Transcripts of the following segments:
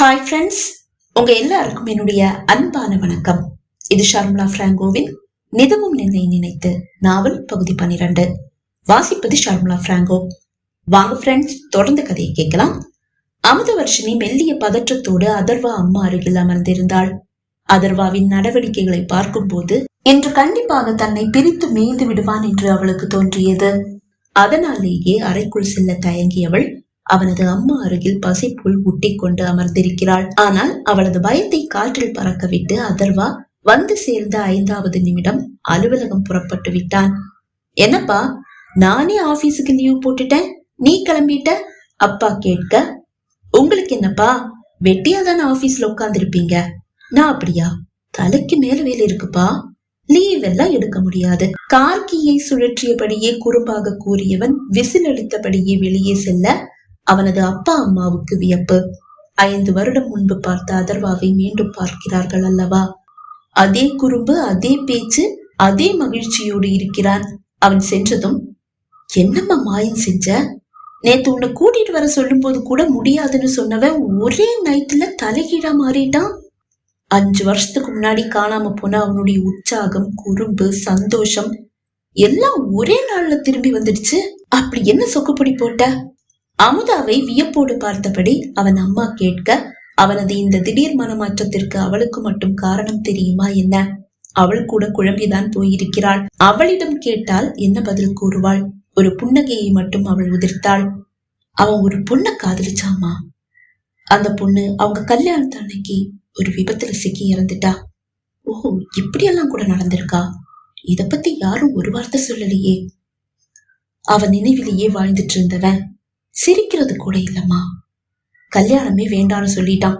Hi friends உங்க எல்லாருக்கும் என்னுடைய அன்பான வணக்கம். இது ஷர்முலா பிராங்கோவின் நிதமும் நின்னை நினைத்து நாவல் பகுதி பன்னிரண்டு. வாசிப்பது ஷர்முலா பிராங்கோ. வாங்க ஃப்ரெண்ட்ஸ் தொடர்ந்து கதையை கேட்கலாம். அமுதவர்ஷினி மெல்லிய பதற்றத்தோடு அதர்வா அம்மா அருகில் அமர்ந்திருந்தாள். அதர்வாவின் நடவடிக்கைகளை பார்க்கும்போது இன்று கண்டிப்பாக தன்னை பிரித்து மேய்ந்து விடுவான் என்று அவளுக்கு தோன்றியது. அதனாலேயே அறைக்குள் செல்ல தயங்கியவள் அவனது அம்மா அருகில் பசைப்புள் ஒட்டி கொண்டு அமர்ந்திருக்கிறாள். ஆனால் அவளது பயத்தை காற்றில் பறக்கவிட்டு அதர்வா வந்து சேர்ந்த ஐந்தாவது நிமிடம் அலுவலகம் புறப்பட்டு விட்டான். என்னப்பா நானே ஆபீஸுக்கு லீவ் போட்டுட்டேன். நீ கிளம்பிட்ட? அப்பா கேட்க உங்களுக்கு என்னப்பா வெட்டியா தானே ஆபீஸ்ல உட்கார்ந்திருப்பீங்க? நான் அப்படியா? தலைக்கு மேல வேலை இருக்குப்பா. லீவ் எல்லாம் எடுக்க முடியாது. கார்கியை சுழற்றியபடியே குறும்பாக கூறியவன் விசில் அளித்தபடியே வெளியே செல்ல அவனது அப்பா அம்மாவுக்கு வியப்பு. ஐந்து வருடம் முன்பு பார்த்த அதர்வாவை மீண்டும் பார்க்கிறார்கள் அல்லவா? அதே குறும்பு அதே பேச்சு அதே மகிழ்ச்சியோடு இருக்கிறான். அவன் சென்றதும் என்னம்மா மாயம் செஞ்ச? நேத்து உன்னை கூட்டிட்டு வர சொல்லும் போது கூட முடியாதுன்னு சொன்னவன் ஒரே நைட்ல தலைகீழா மாறிட்டான். அஞ்சு வருஷத்துக்கு முன்னாடி காணாம போன அவனுடைய உற்சாகம் குறும்பு சந்தோஷம் எல்லாம் ஒரே நாள்ல திரும்பி வந்துடுச்சு. அப்படி என்ன சொக்குப்பொடி போட்ட? அமுதாவை வியப்போடு பார்த்தபடி அவன் அம்மா கேட்க அவனது இந்த திடீர் மனமாற்றத்திற்கு அவளுக்கு மட்டும் காரணம் தெரியுமா என்ன? அவள் கூட குழம்பிதான் போயிருக்கிறாள். அவளிடம் கேட்டால் என்ன பதில் கூறுவாள்? ஒரு புன்னகையை மட்டும் அவள் உதிர்த்தாள். அவன் ஒரு பொண்ணை காதலிச்சாமா? அந்த பொண்ணு அவங்க கல்யாணத்து அன்னைக்கு ஒரு விபத்துல சிக்கி இறந்துட்டா. ஓ இப்படியெல்லாம் கூட நடந்திருக்கா? இத பத்தி யாரும் ஒரு வார்த்தை சொல்லலையே. அவன் நினைவிலேயே வாழ்ந்துட்டு இருந்தவன். சிரிக்கிறது கூட இல்லம்மா. கல்யாணமே வேண்டாம்னு சொல்லிட்டான்.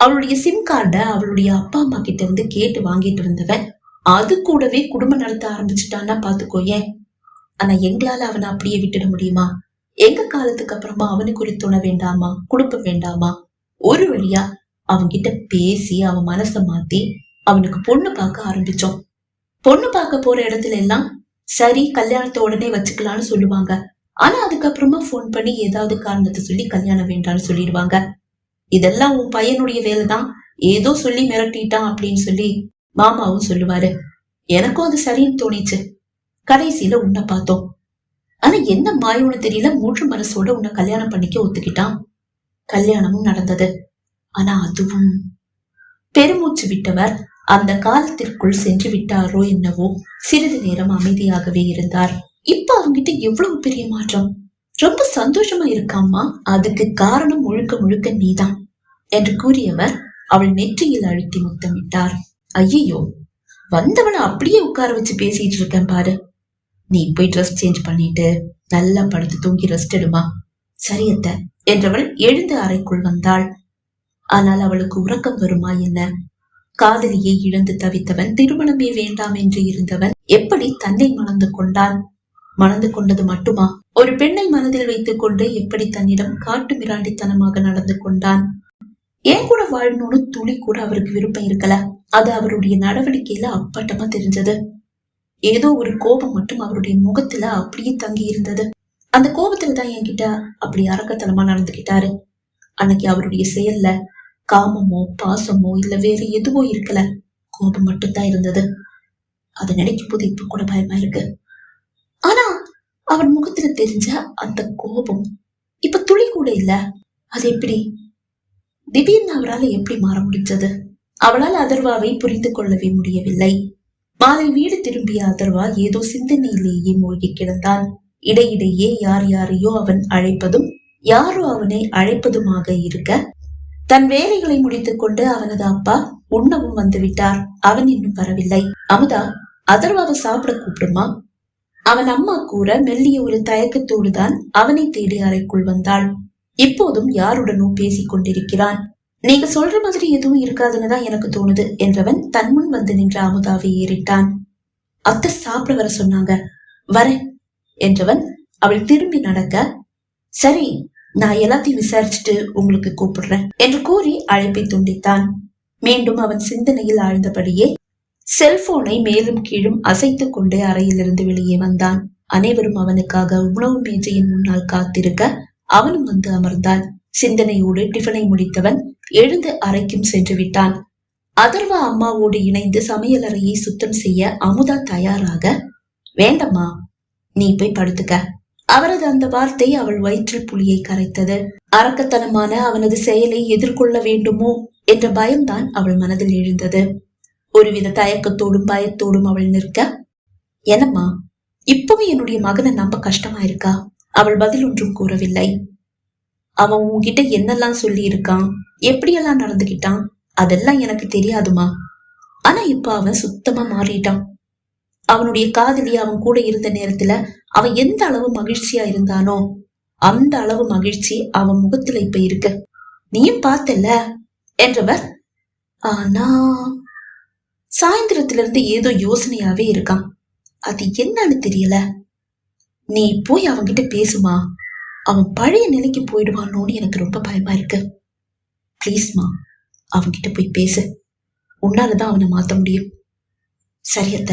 அவளுடைய சிம் கார்டை அவளுடைய அப்பா அம்மா கிட்ட இருந்து கேட்டு வாங்கிட்டு இருந்தவன் அது கூடவே குடும்பம் நடத்த ஆரம்பிச்சுட்டான்னா பாத்துக்கோயேன் ஆனா எங்களால அவனை அப்படியே விட்டுட முடியுமா? எங்க காலத்துக்கு அப்புறமா அவனுக்கு ஒரு துணை வேண்டாமா? குடும்பம் வேண்டாமா? ஒரு வழியா அவன்கிட்ட பேசி அவன் மனசை மாத்தி அவனுக்கு பொண்ணு பார்க்க ஆரம்பிச்சோம். பொண்ணு பார்க்க போற இடத்துல எல்லாம் சரி கல்யாணத்தை உடனே வச்சுக்கலாம்னு சொல்லுவாங்க. ஆனா அதுக்கப்புறமா ஃபோன் பண்ணி ஏதாவது காரணத்தை சொல்லி கல்யாணம் வேண்டாம்னு சொல்லிடுவாங்க. இதெல்லாம் உன் பையனுடைய வேலைதான். ஏதோ சொல்லி மிரட்டிட்டான் அப்படின்னு சொல்லி மாமாவும் சொல்லுவாரு. எனக்கும் அது சரின்னு தோணிச்சு. கடைசியில உன்னை பார்த்தோம். ஆனா என்ன மாயோன்னு தெரியல. மூன்று மனசோட உன்னை கல்யாணம் பண்ணிக்க ஒத்துக்கிட்டான். கல்யாணமும் நடந்தது. ஆனா அதுவும் பெருமூச்சு விட்டவர் அந்த காலத்திற்குள் சென்று விட்டாரோ என்னவோ சிறிது நேரம் அமைதியாகவே இருந்தார். இப்ப அவங்கிட்ட எவ்வளவு பெரிய மாற்றம்? ரொம்ப சந்தோஷமா இருக்காம்மா. அதுக்கு காரணம் முழுக்க முழுக்க நீதான் என்று கூறியவர் அவள் நெற்றியில் அழுத்தி முத்தமிட்டார். ஐயோ வந்தவனை அப்படியே உட்கார வச்சு பேசிட்டு இருக்கேன் பாரு. நீ போய் ட்ரெஸ் சேஞ்ச் பண்ணிட்டு நல்லா படுத்து தூங்கி ரெஸ்ட் எடுமா. சரியத்த என்றவள் எழுந்து அறைக்குள் வந்தாள். ஆனால் அவளுக்கு உறக்கம் வருமா என்ன? காதலியை இழந்து தவித்தவன் திருமணமே வேண்டாம் என்று இருந்தவன் எப்படி தன்னை மணந்து கொண்டான்? மணந்து கொண்டது மட்டுமா? ஒரு பெண்ணை மனதில் வைத்துக் கொண்டு எப்படி தன்னிடம் காட்டு மிராண்டித்தனமாக நடந்து கொண்டான். ஏன் கூட வாழணும்னு துளி கூட அவருக்கு விருப்பம் இருக்கல. அது அவருடைய நடவடிக்கையில அப்பட்டமா தெரிஞ்சது. ஏதோ ஒரு கோபம் மட்டும் அவருடைய முகத்துல அப்படியே தங்கி இருந்தது. அந்த கோபத்துல தான் என்கிட்ட அப்படி அரக்கத்தனமா நடந்துகிட்டாரு. அன்னைக்கு அவருடைய செயல்ல காமமோ பாசமோ இல்ல வேற எதுவோ இருக்கல. கோபம் மட்டும்தான் இருந்தது. அதை நினைக்கும் போது இப்ப கூட பயமா இருக்கு. ஆனா அவன் முகத்துல தெரிஞ்ச அந்த கோபம் இப்ப துளி கூட இல்ல. அது எப்படி? திடீர்னு அவரால் எப்படி மாற முடிஞ்சது? அவளால் அதர்வாவை புரிந்து கொள்ளவே முடியவில்லை. மாலை வீடு திரும்பிய அதர்வா ஏதோ சிந்தனையிலேயே மூழ்கி கிடந்தான். இடையிடையே யார் யாரையோ அவன் அழைப்பதும் யாரோ அவனை அழைப்பதுமாக இருக்க தன் வேலைகளை முடித்துக் கொண்டு அவனது அப்பா உண்ணவும் வந்து விட்டார். அவன் இன்னும் வரவில்லை. அமுதா அதர்வாவை சாப்பிட கூப்பிடுமா? அவன் அம்மா கூற மெல்லிய ஒரு தயக்கத்தோடு தான் அவனை தேடி அறைக்குள் வந்தாள். இப்போதும் யாருடனோ பேசிக் கொண்டிருக்கிறான். நீங்க சொல்ற மாதிரி எதுவும் இருக்காதுன்னு தான் எனக்கு தோணுது என்றவன் தன் முன் வந்து நின்ற அமுதாவை ஏறிட்டான். அத்தை சாப்பிட வர சொன்னாங்க. வரேன் என்றவன் அவள் திரும்பி நடக்க சரி நான் எல்லாத்தையும் விசாரிச்சுட்டு உங்களுக்கு கூப்பிடுறேன் என்று கூறி அழைப்பை துண்டித்தான். மீண்டும் அவன் சிந்தனையில் ஆழ்ந்தபடியே செல்போனை மேலும் கீழும் அசைத்துக் கொண்டே அறையிலிருந்து வெளியே வந்தான். அனைவரும் அவனுக்காக உணவு மேஜையின் முன்னால் காத்திருக்க அவனும் வந்து அமர்ந்தான். சிந்தனையோடு டிஃபனை முடித்தவன் எழுந்து அறைக்கும் சென்று விட்டான். அதர்வா அம்மாவோடு இணைந்து சமையலறையை சுத்தம் செய்ய அமுதா தயாராக வேண்டம்மா நீ போய் படுத்துக்க. அவரது அந்த வார்த்தை அவள் வயிற்றில் புலியை கரைத்தது. அரக்கத்தனமான அவனது செயலை எதிர்கொள்ள வேண்டுமோ? என்ற பயம்தான் அவள் மனதில் எழுந்தது. ஒருவித தயக்கத்தோடும் பயத்தோடும் அவள் நிற்க என்னம்மா இப்பவும் என்னுடைய மகனை நம்ப கஷ்டமா இருக்கா? அவள் பதில் ஒன்றும் கூறவில்லை. அவன் உன்கிட்ட என்னெல்லாம் சொல்லி இருக்கான் எப்படியெல்லாம் நடந்துகிட்டான்? அதெல்லாம் எனக்கு தெரியாதுமா? ஆனா இப்ப அவன் சுத்தமா மாறிட்டான். அவனுடைய காதலி அவன் கூட இருந்த நேரத்துல அவன் எந்த அளவு மகிழ்ச்சியா இருந்தானோ அந்த அளவு மகிழ்ச்சி அவன் முகத்துல இப்ப இருக்கு. நீயும் பார்த்தல்ல? என்றவர் ஆனா சாயந்தரத்துல இருந்து ஏதோ யோசனையாவே இருக்கான் அது என்னன்னு தெரியல. நீ போய் அவன்கிட்ட பேசுமா. அவன் பழைய நிலைக்கு போயிடுவானோன்னு எனக்கு ரொம்ப பயமா இருக்கு. ப்ளீஸ்மா அவன்கிட்ட போய் பேசு. உன்னாலதான் அவனை மாத்த முடியும். சரியத்த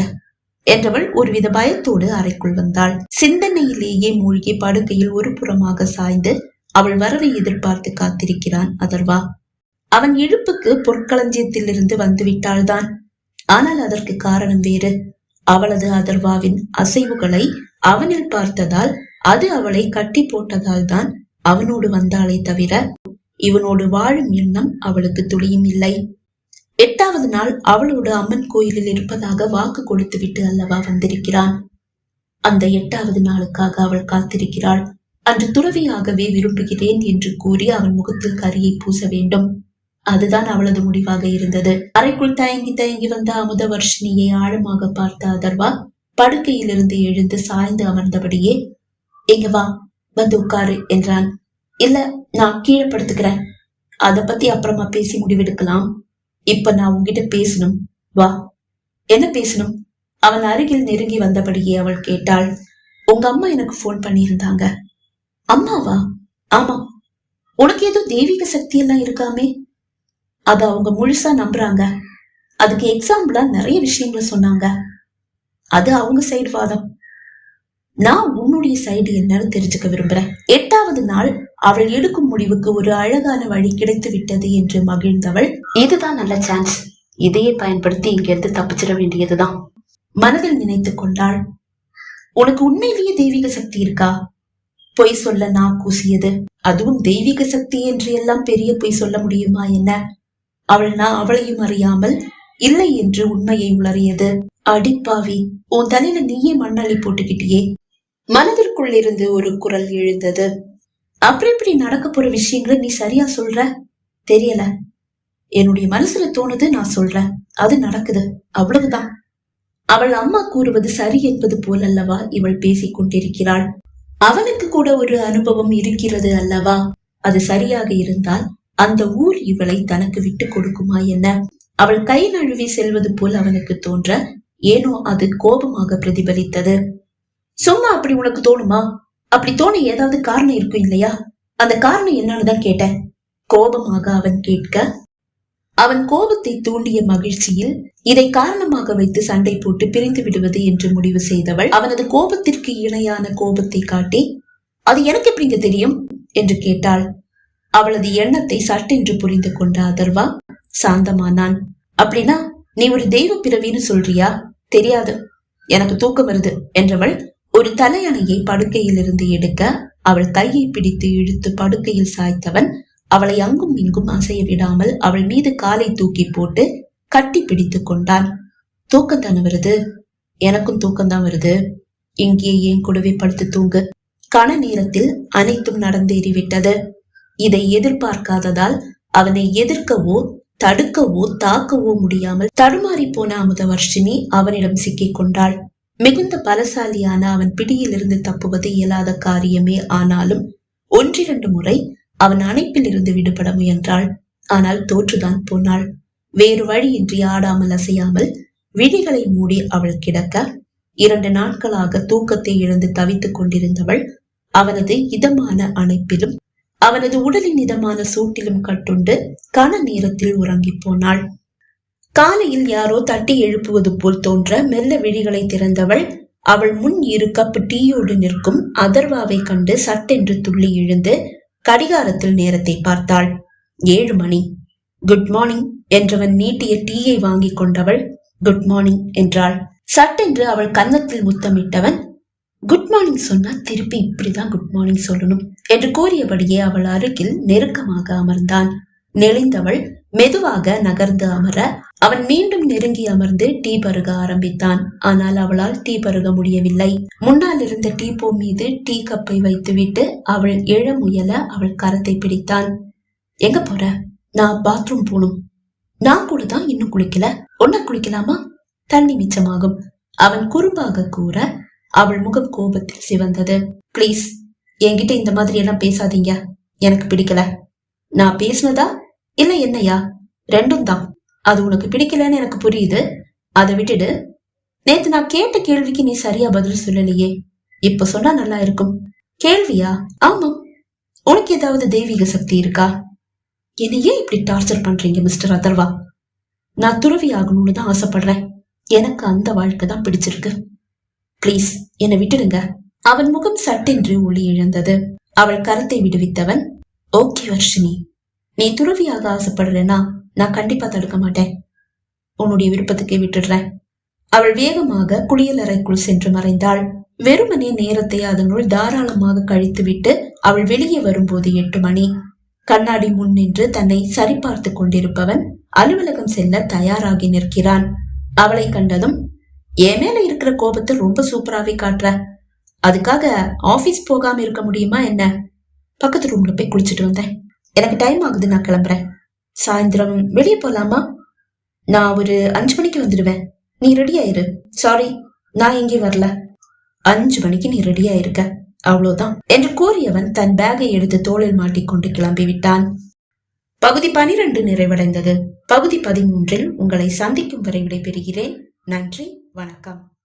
என்றவள் ஒருவித பயத்தோடு அறைக்குள் வந்தாள். சிந்தனையிலேயே மூழ்கி படுக்கையில் ஒரு புறமாக சாய்ந்து அவள் வரவை எதிர்பார்த்து காத்திருக்கிறான் அதர்வா. அவன் இழுப்புக்கு பொற்களஞ்சியத்திலிருந்து வந்து விட்டாள்தான் ஆனால் அதற்கு காரணம் வேறு. அவளது அதர்வாவின் அசைவுகளை அவனில் பார்த்ததால் அது அவளை கட்டி போட்டதால் தான் அவனோடு வந்தாளே தவிர இவனோடு வாழும் எண்ணம் அவளுக்கு துளியும் இல்லை. எட்டாவது நாள் அவளோடு அம்மன் கோயிலில் இருப்பதாக வாக்கு கொடுத்துவிட்டு அல்லவா வந்திருக்கிறான்? அந்த எட்டாவது நாளுக்காக அவள் காத்திருக்கிறாள். அன்று துறவியாகவே விரும்புகிறேன் என்று கூறி அவன் முகத்தில் கரியை பூச வேண்டும். அதுதான் அவளது முடிவாக இருந்தது. அறைக்குள் தயங்கி தயங்கி வந்த அமுத வர்ஷினியை ஆழமாக பார்த்த அதர்வா படுக்கையிலிருந்து எழுந்து சாய்ந்து அமர்ந்தபடியே எங்க வா வந்து உட்காரு என்றான். இல்ல நான் கீழே படுத்துக்கிறேன் அத பத்தி அப்புறமா பேசி முடிவெடுக்கலாம். இப்ப நான் உன்கிட்ட பேசணும். வா. என்ன பேசணும்? அவன் அருகில் நெருங்கி வந்தபடியே அவள் கேட்டாள். உங்க அம்மா எனக்கு போன் பண்ணியிருந்தாங்க. அம்மாவா? ஆமா. உனக்கு ஏதோ தெய்வீக சக்தி எல்லாம் இருக்காமே. அத அவங்க முழுசா நம்புறாங்க. அதுக்கு எக்ஸாம்பிளா நிறைய விஷயங்களை சொன்னாங்க. அது அவங்க சைடு வாதம். நான் உன்னுடைய சைடு என்னன்னு தெரிஞ்சுக்க விரும்புறேன். எட்டாவது நாள் அவள் எடுக்கும் முடிவுக்கு ஒரு அழகான வழி கிடைத்து விட்டது என்று மகிழ்ந்தவள். இதுதான் நல்ல சான்ஸ் இதையே பயன்படுத்தி இங்கிருந்து தப்பிச்சிட வேண்டியதுதான். மனதில் நினைத்துக் கொண்டாள். உனக்கு உண்மையிலேயே தெய்வீக சக்தி இருக்கா? பொய் சொல்ல நான் கூசியது. அதுவும் தெய்வீக சக்தி என்று எல்லாம் பெரிய பொய் சொல்ல முடியுமா என்ன? அவள் நான் அவளையும் அறியாமல் இல்லை என்று உண்மையை உளறியது. அடிப்பாவி உன் தலையில நீயே மண்ணள்ளி போட்டுக்கிட்டியே. மனதிற்குள் இருந்து ஒரு குரல் எழுந்தது. அப்படி இப்படி நடக்க போற விஷயங்களை நீ சரியா சொல்ற? தெரியல. என்னுடைய மனசுல தோணுது நான் சொல்றேன். அது நடக்குது. அவ்வளவுதான். அவள் அம்மா கூறுவது சரி என்பது போல் அல்லவா இவள் பேசிக் கொண்டிருக்கிறாள். அவனுக்கு கூட ஒரு அனுபவம் இருக்கிறது அல்லவா? அது சரியாக இருந்தால் அந்த ஊர் இவளை தனக்கு விட்டு கொடுக்குமா என்ன? அவள் கை நழுவி செல்வது போல் அவனுக்கு தோன்ற ஏனோ அது கோபமாக பிரதிபலித்தது. சும்மா அப்படி உனக்கு தோணுமா? அப்படி தோண ஏதாவது காரணம் இருக்கும் இல்லையா? அந்த காரணம் என்னன்னு தான் கேட்டேன். கோபமாக அவன் கேட்க அவன் கோபத்தை தூண்டிய மகிழ்ச்சியில் இதை காரணமாக வைத்து சண்டை போட்டு பிரிந்து விடுவது என்று முடிவு செய்தவள் அவனது கோபத்திற்கு இணையான கோபத்தை காட்டி அது எனக்கு எப்படிங்க தெரியும்? என்று கேட்டாள். அவளது எண்ணத்தை சட்டென்று புரிந்து கொண்ட அதர்வா சாந்தமானான். அப்படின்னா நீ ஒரு தெய்வ பிறவின்னு சொல்றியா? தெரியாது. எனக்கு தூக்கம் வருது என்றவள் ஒரு தலையணையை படுக்கையிலிருந்து எடுக்க அவள் கையை பிடித்து இழுத்து படுக்கையில் சாய்த்தவன் அவளை அங்கும் இங்கும் அசைய விடாமல் அவள் மீது காலை தூக்கி போட்டு கட்டி பிடித்து கொண்டான். தூக்கம் தானே வருது? எனக்கும் தூக்கம்தான் வருது. இங்கே ஏன் கூடவே படுத்து தூங்கு. கன நேரத்தில் அனைத்தும் நடந்தேறிவிட்டது. இதை எதிர்பார்க்காததால் அவனை எதிர்க்கவோ தடுக்கவோ தாக்கவோ முடியாமல் தடுமாறி போன அமுதவர்ஷினி அவனிடம் சிக்கிக் கொண்டாள் மிகுந்த பலசாலியான அவன் பிடியிலிருந்து தப்புவது இயலாத காரியமே ஆனாலும் ஒன்றிரண்டு முறை அவன் அணைப்பில் இருந்து விடுபட முயன்றாள். ஆனால் தோற்றுதான் போனாள். வேறு வழியின்றி ஆடாமல் அசையாமல் விழிகளை மூடி அவள் கிடக்க இரண்டு நாட்களாக தூக்கத்தை இழந்து தவித்துக் கொண்டிருந்தவள் அவனது இதமான அணைப்பிலும் அவனது உடலின் இதமான சூட்டிலும் கட்டுண்டு கன நேரத்தில் உறங்கி போனாள். காலையில் யாரோ தட்டி எழுப்புவது போல் தோன்ற மெல்ல விழிகளை திறந்தவள் அவள் முன் இரு கப்பு டீயோடு நிற்கும் அதர்வாவை கண்டு சட்டென்று துள்ளி எழுந்து கடிகாரத்தில் நேரத்தை பார்த்தாள். ஏழு மணி. குட் மார்னிங் என்றவன் நீட்டிய டீயை வாங்கிக் கொண்டவள். குட் மார்னிங் என்றாள். சட்டென்று அவள் கன்னத்தில் முத்தமிட்டவன் குட் மார்னிங் சொன்னா திருப்பி இப்படிதான் குட் மார்னிங் சொல்லணும் என்று கூறியபடியே அவள் அருகில் நெருக்கமாக அமர்ந்தான். நெளிந்தவள் மெதுவாக நகர்ந்து அமர அவன் மீண்டும் நெருங்கி அமர்ந்து டீ பருக ஆரம்பித்தான். ஆனால் அவளால் டீ பருக முடியவில்லை. முன்னால் இருந்த டீ போ மீது டீ கப்பை வைத்துவிட்டு அவள் எழ முயல அவள் கரத்தை பிடித்தான். எங்க போற? நான் பாத்ரூம் போகணும். நான் கூட தான் இன்னும் குளிக்கல. ஒன்னா குளிக்கலாமா? தண்ணி மிச்சமாகும். அவன் குறும்பாக கூற அவள் முகம் கோபத்தில் சிவந்தது. ப்ளீஸ் என்கிட்ட இந்த மாதிரி எல்லாம் பேசாதீங்க. எனக்கு பிடிக்கல. நான் பேசினதா? இல்ல என்னையா? ரெண்டும் தான். அது உனக்கு பிடிக்கலன்னு எனக்கு புரியுது. அதை விட்டுடு. நேத்து நான் கேட்ட கேள்விக்கு நீ சரியா பதில் சொல்லலையே. இப்ப சொன்னா நல்லா இருக்கும். கேள்வியா? ஆமா. உனக்கு ஏதாவது தெய்வீக சக்தி இருக்கா? என்னை ஏன் இப்படி டார்ச்சர் பண்றீங்க மிஸ்டர் அதர்வா? நான் துறவி ஆகணும்னு தான் ஆசைப்படுறேன். எனக்கு அந்த வாழ்க்கை தான் பிடிச்சிருக்கு. ப்ளீஸ் என்னை விட்டுடுங்க. அவன் முகம் சட்டென்று ஒளி இழந்தது அவள் கருத்தை விடுவித்தவன் ஓகே வர்ஷினி நீ துறவியாக ஆசைப்படுறேன்னா நான் கண்டிப்பா தடுக்க மாட்டேன். உன்னுடைய விருப்பத்துக்கே விட்டுடுறேன். அவள் வேகமாக குளியலறைக்குள் சென்று மறைந்தாள். வெறுமனே நேரத்தை அதனுள் தாராளமாக கழித்துவிட்டு அவள் வெளியே வரும்போது எட்டு மணி. கண்ணாடி முன் நின்று தன்னை சரிபார்த்து கொண்டிருப்பவன் அலுவலகம் செல்ல தயாராகி நிற்கிறான். அவளை கண்டதும் என் மேல இருக்கிற கோபத்தை ரொம்ப சூப்பராவே காட்டுற. அதுக்காக ஆபீஸ் போகாம இருக்க முடியுமா என்ன? பக்கத்து ரூம்ல போய் குளிச்சுட்டு வந்தேன். எனக்கு டைம் ஆகுது நான் கிளம்புறேன். சாயந்தரம் வெளியே போலாமா? நான் ஒரு அஞ்சு மணிக்கு வந்துடுவேன். நீ ரெடி ஆயிரு. சாரி நான் எங்கேயும் வரல. அஞ்சு மணிக்கு நீ ரெடியா இருக்க அவ்வளவுதான். என்று கூறியவன் தன் பேகை எடுத்து தோளில் மாட்டிக்கொண்டு கிளம்பி விட்டான். பகுதி பனிரெண்டு நிறைவடைந்தது. பகுதி பதிமூன்றில் உங்களை சந்திக்கும் வரை விடைபெறுகிறேன். நன்றி. வணக்கம்.